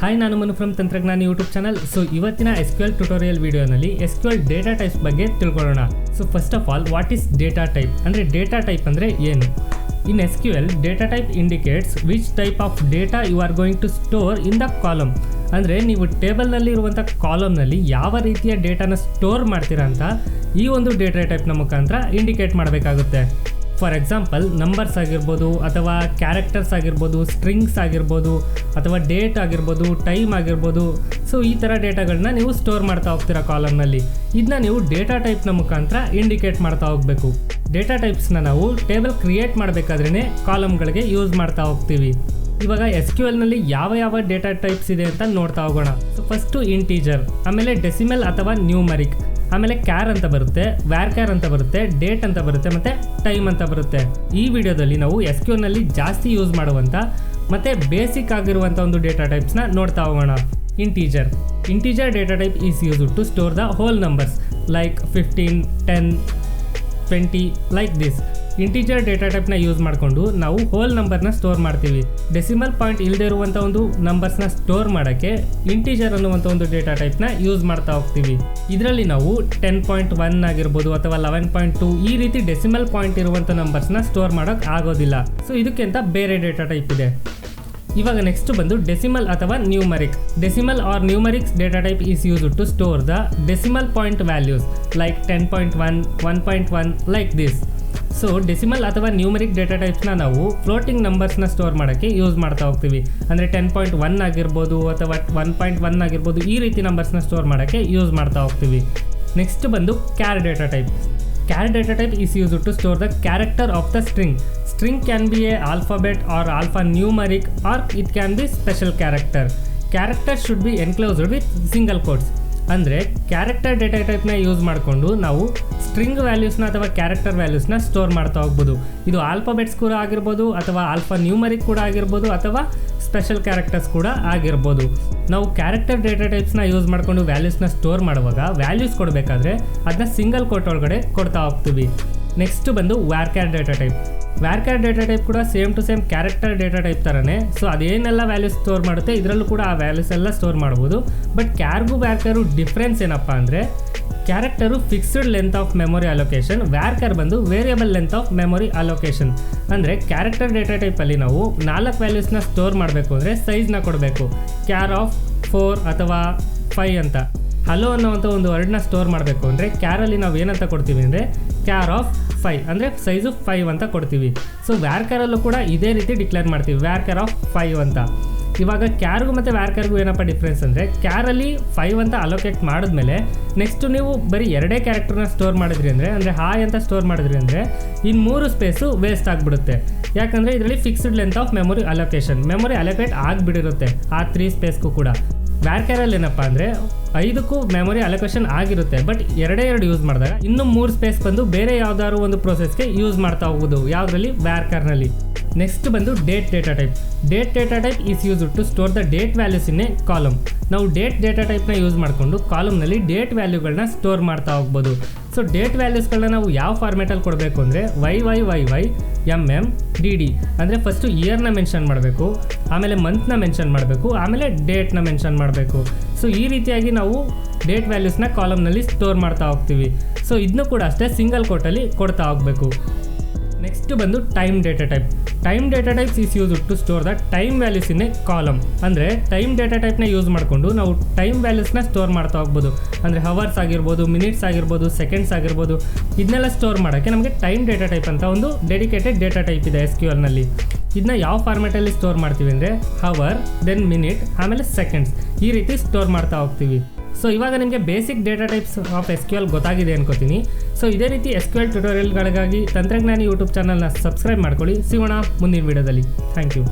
Hi ನಾನು Manu from Tantragnana YouTube channel so ಇವತ್ತಿನ S Q L tutorial ವಿಡಿಯೋನಲ್ಲಿ S Q L data types ಬಗ್ಗೆ ತಿಳ್ಕೊಳ್ಳೋಣ. So first of all what is data type ಅಂದರೆ data type ಅಂದರೆ ಏನು? In S Q L data type indicates which type of data you are going to store in the column ಅಂದರೆ ನೀವು ಟೇಬಲ್ನಲ್ಲಿ ಇರುವಂಥ ಕಾಲಮ್ನಲ್ಲಿ ಯಾವ ರೀತಿಯ ಡೇಟಾನ ಸ್ಟೋರ್ ಮಾಡ್ತೀರಾ ಅಂತ ಈ ಒಂದು ಡೇಟಾ ಟೈಪ್ನ ಮುಖಾಂತರ ಇಂಡಿಕೇಟ್ ಮಾಡಬೇಕಾಗುತ್ತೆ. ಫಾರ್ ಎಕ್ಸಾಂಪಲ್ ನಂಬರ್ಸ್ ಆಗಿರ್ಬೋದು ಅಥವಾ ಕ್ಯಾರೆಕ್ಟರ್ಸ್ ಆಗಿರ್ಬೋದು ಸ್ಟ್ರಿಂಗ್ಸ್ ಆಗಿರ್ಬೋದು ಅಥವಾ ಡೇಟ್ ಆಗಿರ್ಬೋದು ಟೈಮ್ ಆಗಿರ್ಬೋದು. ಸೊ ಈ ಥರ ಡೇಟಾಗಳನ್ನ ನೀವು ಸ್ಟೋರ್ ಮಾಡ್ತಾ ಹೋಗ್ತೀರಾ ಕಾಲಮ್ನಲ್ಲಿ. ಇದನ್ನ ನೀವು ಡೇಟಾ ಟೈಪ್ನ ಮುಖಾಂತರ ಇಂಡಿಕೇಟ್ ಮಾಡ್ತಾ ಹೋಗಬೇಕು. ಡೇಟಾ ಟೈಪ್ಸ್ನ ನಾವು ಟೇಬಲ್ ಕ್ರಿಯೇಟ್ ಮಾಡಬೇಕಾದ್ರೇ ಕಾಲಮ್ಗಳಿಗೆ ಯೂಸ್ ಮಾಡ್ತಾ ಹೋಗ್ತೀವಿ. ಇವಾಗ ಎಸ್ ಕ್ಯೂ ಎಲ್ನಲ್ಲಿ ಯಾವ ಯಾವ ಡೇಟಾ ಟೈಪ್ಸ್ ಇದೆ ಅಂತ ನೋಡ್ತಾ ಹೋಗೋಣ. ಸೊ ಫಸ್ಟು ಇಂಟೀಜರ್ ಆಮೇಲೆ ಡೆಸಿಮಲ್ ಅಥವಾ ನ್ಯೂಮರಿಕ್ ಆಮೇಲೆ ಕ್ಯಾರ್ ಅಂತ ಬರುತ್ತೆ ವ್ಯಾರ್ ಕ್ಯಾರ್ ಅಂತ ಬರುತ್ತೆ ಡೇಟ್ ಅಂತ ಬರುತ್ತೆ, ಮತ್ತೆ ಟೈಮ್ ಅಂತ ಬರುತ್ತೆ. ಈ ವಿಡಿಯೋದಲ್ಲಿ ನಾವು ಎಸ್ ಕ್ಯೂನಲ್ಲಿ ಜಾಸ್ತಿ ಯೂಸ್ ಮಾಡುವಂಥ ಮತ್ತೆ ಬೇಸಿಕ್ ಆಗಿರುವಂಥ ಒಂದು ಡೇಟಾ ಟೈಪ್ಸ್ನ ನೋಡ್ತಾ ಹೋಗೋಣ. Integer integer data type is use to store the whole numbers like fifteen ten twenty like this integer data ಟೈಪ್ನ use ಮಾಡಿಕೊಂಡು ನಾವು ಹೋಲ್ ನಂಬರ್ನ ಸ್ಟೋರ್ ಮಾಡ್ತೀವಿ. ಡೆಸಿಮಲ್ ಪಾಯಿಂಟ್ ಇಲ್ಲದೆ ಇರುವಂಥ ಒಂದು ನಂಬರ್ಸ್ನ ಸ್ಟೋರ್ ಮಾಡೋಕ್ಕೆ ಇಂಟೀಜರ್ ಅನ್ನುವಂಥ ಒಂದು ಡೇಟಾ ಟೈಪ್ನ ಯೂಸ್ ಮಾಡ್ತಾ ಹೋಗ್ತೀವಿ. ಇದರಲ್ಲಿ ನಾವು ಟೆನ್ ಪಾಯಿಂಟ್ ಒನ್ ಆಗಿರ್ಬೋದು ಅಥವಾ ಲೆವೆನ್ ಪಾಯಿಂಟ್ ಟು ಈ ರೀತಿ ಡೆಸಿಮಲ್ ಪಾಯಿಂಟ್ ಇರುವಂಥ ನಂಬರ್ಸ್ನ ಸ್ಟೋರ್ ಮಾಡೋಕ್ಕೆ ಆಗೋದಿಲ್ಲ. ಸೊ ಇದಕ್ಕೆ ಅಂತ ಬೇರೆ ಡೇಟಾ ಟೈಪ್ ಇದೆ. ಇವಾಗ ನೆಕ್ಸ್ಟ್ ಬಂದು ಡೆಸಿಮಲ್ ಅಥವಾ numeric decimal or numerics data type is use to store the decimal point values like ten point one one point one like this so decimal ಅಥವಾ ನ್ಯೂಮರಿಕ್ ಡೇಟಾ ಟೈಪ್ಸ್ನ ನಾವು floating ನಂಬರ್ಸ್ನ store ಮಾಡೋಕ್ಕೆ use ಮಾಡ್ತಾ ಹೋಗ್ತೀವಿ. ಅಂದರೆ ten point one ಆಗಿರ್ಬೋದು ಅಥವಾ ಒನ್ ಪಾಯಿಂಟ್ ಒನ್ ಆಗಿರ್ಬೋದು ಈ ರೀತಿ ನಂಬರ್ಸ್ನ ಸ್ಟೋರ್ ಮಾಡೋಕ್ಕೆ ಯೂಸ್ ಮಾಡ್ತಾ ಹೋಗ್ತೀವಿ. ನೆಕ್ಸ್ಟ್ ಬಂದು char data type char data type is use to store the character of the string string can be a alphabet or alpha numeric or it can be special character character should be enclosed with single quotes ಅಂದರೆ character data ಟೈಪ್ನ use ಮಾಡಿಕೊಂಡು ನಾವು string ವ್ಯಾಲ್ಯೂಸ್ನ ಅಥವಾ character ವ್ಯಾಲ್ಯೂಸ್ನ store ಮಾಡ್ತಾ ಹೋಗ್ಬೋದು. ಇದು alphabets ಕೂಡ ಆಗಿರ್ಬೋದು ಅಥವಾ ಆಲ್ಫಾ ನ್ಯೂಮರಿಕ್ ಕೂಡ ಆಗಿರ್ಬೋದು ಅಥವಾ ಸ್ಪೆಷಲ್ ಕ್ಯಾರೆಕ್ಟರ್ಸ್ ಕೂಡ ಆಗಿರ್ಬೋದು. ನಾವು ಕ್ಯಾರೆಕ್ಟರ್ ಡೇಟಾ ಟೈಪ್ಸ್ನ ಯೂಸ್ ಮಾಡಿಕೊಂಡು ವ್ಯಾಲ್ಯೂಸ್ನ ಸ್ಟೋರ್ ಮಾಡುವಾಗ ವ್ಯಾಲ್ಯೂಸ್ ಕೊಡಬೇಕಾದ್ರೆ ಅದನ್ನ ಸಿಂಗಲ್ ಕೋಟ್ ಒಳಗಡೆ ಕೊಡ್ತಾ ಹೋಗ್ತೀವಿ. ನೆಕ್ಸ್ಟ್ ಬಂದು varchar data type. Varchar data type ಕೂಡ same to same character data type ಥರನೇ ಸೊ ಅದೇನೆಲ್ಲ ವ್ಯಾಲ್ಯೂಸ್ ಸ್ಟೋರ್ ಮಾಡುತ್ತೆ, ಇದರಲ್ಲೂ ಕೂಡ ಆ ವ್ಯಾಲ್ಯೂಸ್ ಎಲ್ಲ ಸ್ಟೋರ್ ಮಾಡ್ಬೋದು. ಬಟ್ ಕ್ಯಾರ್ಗೂ ವ್ಯಾರ್ಕ್ಯಾರು ಡಿಫ್ರೆನ್ಸ್ ಏನಪ್ಪ ಅಂದರೆ character fixed length of memory allocation varchar ಬಂದು variable length of memory allocation ಅಂದರೆ ಕ್ಯಾರೆಕ್ಟರ್ ಡೇಟಾ ಟೈಪಲ್ಲಿ ನಾವು ನಾಲ್ಕು ವ್ಯಾಲ್ಯೂಸ್ನ ಸ್ಟೋರ್ ಮಾಡಬೇಕು ಅಂದರೆ ಸೈಜ್ನ ಕೊಡಬೇಕು. ಕ್ಯಾರ್ ಆಫ್ ಫೋರ್ ಅಥವಾ ಫೈ ಅಂತ. ಹಲೋ ಅನ್ನೋವಂಥ ಒಂದು ವರ್ಡ್ನ ಸ್ಟೋರ್ ಮಾಡಬೇಕು ಅಂದರೆ ಕ್ಯಾರಲ್ಲಿ ನಾವು ಏನಂತ ಕೊಡ್ತೀವಿ ಅಂದರೆ ಕ್ಯಾರ್ ಆಫ್ ಫೈವ್ ಅಂದರೆ ಸೈಜು ಫೈವ್ ಅಂತ ಕೊಡ್ತೀವಿ. ಸೊ ವ್ಯಾರ್ಕರಲ್ಲೂ ಕೂಡ ಇದೇ ರೀತಿ ಡಿಕ್ಲೇರ್ ಮಾಡ್ತೀವಿ ವ್ಯಾರ್ಕರ್ ಆಫ್ ಫೈವ್ ಅಂತ. ಇವಾಗ ಕ್ಯಾರ್ಗೂ ಮತ್ತು ವ್ಯಾರ್ಕರ್ಗೂ ಏನಪ್ಪ ಡಿಫ್ರೆನ್ಸ್ ಅಂದರೆ ಕ್ಯಾರಲ್ಲಿ ಫೈವ್ ಅಂತ ಅಲೋಕೇಟ್ ಮಾಡಿದ್ಮೇಲೆ ನೆಕ್ಸ್ಟ್ ನೀವು ಬರೀ ಎರಡೇ ಕ್ಯಾರೆಕ್ಟರ್ನ ಸ್ಟೋರ್ ಮಾಡಿದ್ರಿ ಅಂದರೆ ಅಂದರೆ ಹಾಯ್ ಅಂತ ಸ್ಟೋರ್ ಮಾಡಿದ್ರಿ ಅಂದರೆ ಇನ್ನು ಮೂರು ಸ್ಪೇಸು ವೇಸ್ಟ್ ಆಗಿಬಿಡುತ್ತೆ. ಯಾಕಂದರೆ ಇದರಲ್ಲಿ fixed length of memory allocation memory allocate ಆಗಿಬಿಡಿರುತ್ತೆ ಆ ತ್ರೀ ಸ್ಪೇಸ್ಗೂ ಕೂಡ. ವ್ಯಾರ್ಕ್ಯಾರಲ್ಲಿ ಏನಪ್ಪ ಅಂದರೆ ಐದಕ್ಕೂ ಮೆಮೊರಿ ಅಲೋಕೇಶನ್ ಆಗಿರುತ್ತೆ ಬಟ್ ಎರಡೇ ಎರಡು ಯೂಸ್ ಮಾಡಿದಾಗ ಇನ್ನು ಮೂರು ಸ್ಪೇಸ್ ಬಂದು ಬೇರೆ ಯಾವ್ದಾದ್ರು ಒಂದು ಪ್ರೊಸೆಸ್ಗೆ ಯೂಸ್ ಮಾಡ್ತಾ ಹೋಗೋದು, ಯಾವುದರಲ್ಲಿ? ವ್ಯಾರ್ಕರ್ನಲ್ಲಿ. ನೆಕ್ಸ್ಟ್ ಬಂದು date data type date data type is use to store the date values in a column ನಾವು ಡೇಟ್ ಡೇಟಾ ಟೈಪ್ನ ಯೂಸ್ ಮಾಡಿಕೊಂಡು ಕಾಲಮ್ನಲ್ಲಿ ಡೇಟ್ ವ್ಯಾಲ್ಯೂಗಳನ್ನ ಸ್ಟೋರ್ ಮಾಡ್ತಾ ಹೋಗ್ಬೋದು. ಸೊ ಡೇಟ್ ವ್ಯಾಲ್ಯೂಸ್ಗಳನ್ನ ನಾವು ಯಾವ ಫಾರ್ಮೇಟಲ್ಲಿ ಕೊಡಬೇಕು ಅಂದರೆ Y Y Y Y M M D D ಅಂದರೆ ಫಸ್ಟು ಇಯರ್ನ ಮೆನ್ಷನ್ ಮಾಡಬೇಕು, ಆಮೇಲೆ ಮಂತ್ನ ಮೆನ್ಷನ್ ಮಾಡಬೇಕು, ಆಮೇಲೆ ಡೇಟ್ನ ಮೆನ್ಷನ್ ಮಾಡಬೇಕು. ಸೊ ಈ ರೀತಿಯಾಗಿ ನಾವು ಡೇಟ್ ವ್ಯಾಲ್ಯೂಸ್ನ ಕಾಲಮ್ನಲ್ಲಿ ಸ್ಟೋರ್ ಮಾಡ್ತಾ ಹೋಗ್ತೀವಿ. ಸೊ ಇದನ್ನು ಕೂಡ ಅಷ್ಟೇ ಸಿಂಗಲ್ ಕೋಟಲ್ಲಿ ಕೊಡ್ತಾ ಹೋಗಬೇಕು. ನೆಕ್ಸ್ಟ್ ಬಂದು time data type time data type is use to store the time values in a column ಅಂದರೆ ಟೈಮ್ ಡೇಟಾ ಟೈಪ್ನ ಯೂಸ್ ಮಾಡಿಕೊಂಡು ನಾವು ಟೈಮ್ ವ್ಯಾಲ್ಯೂಸ್ನ ಸ್ಟೋರ್ ಮಾಡ್ತಾ ಹೋಗ್ಬೋದು. ಅಂದರೆ ಹವರ್ಸ್ ಆಗಿರ್ಬೋದು ಮಿನಿಟ್ಸ್ ಆಗಿರ್ಬೋದು ಸೆಕೆಂಡ್ಸ್ ಆಗಿರ್ಬೋದು, ಇದನ್ನೆಲ್ಲ ಸ್ಟೋರ್ ಮಾಡೋಕ್ಕೆ ನಮಗೆ ಟೈಮ್ ಡೇಟಾ ಟೈಪ್ ಅಂತ ಒಂದು ಡೆಡಿಕೇಟೆಡ್ ಡೇಟಾ ಟೈಪ್ ಇದೆ ಎಸ್ ಕ್ಯೂ ಎಲ್ನಲ್ಲಿ ಇದನ್ನ ಯಾವ ಫಾರ್ಮ್ಯಾಟಲ್ಲಿ ಸ್ಟೋರ್ ಮಾಡ್ತೀವಿ ಅಂದರೆ ಹವರ್ ದೆನ್ ಮಿನಿಟ್ ಆಮೇಲೆ ಸೆಕೆಂಡ್ಸ್ ಈ ರೀತಿ ಸ್ಟೋರ್ ಮಾಡ್ತಾ ಹೋಗ್ತೀವಿ. ಸೊ ಇವಾಗ ನಿಮಗೆ basic data types of S Q L ಗೊತ್ತಾಗಿದೆ ಅನ್ಕೋತೀನಿ. ಸೊ ಇದೇ ರೀತಿ ಎಸ್ ಕ್ಯೂ ಎಲ್ ಟ್ಯುಟೋರಿಯಲ್ಗಳಿಗಾಗಿ ತಂತ್ರಜ್ಞಾನಿ ಯೂಟ್ಯೂಬ್ ಚಾನಲ್ನ ಸಬ್ಸ್ಕ್ರೈಬ್ ಮಾಡ್ಕೊಳ್ಳಿ. ಸಿಗೋಣ ಮುಂದಿನ ವಿಡಿಯೋದಲ್ಲಿ. Thank you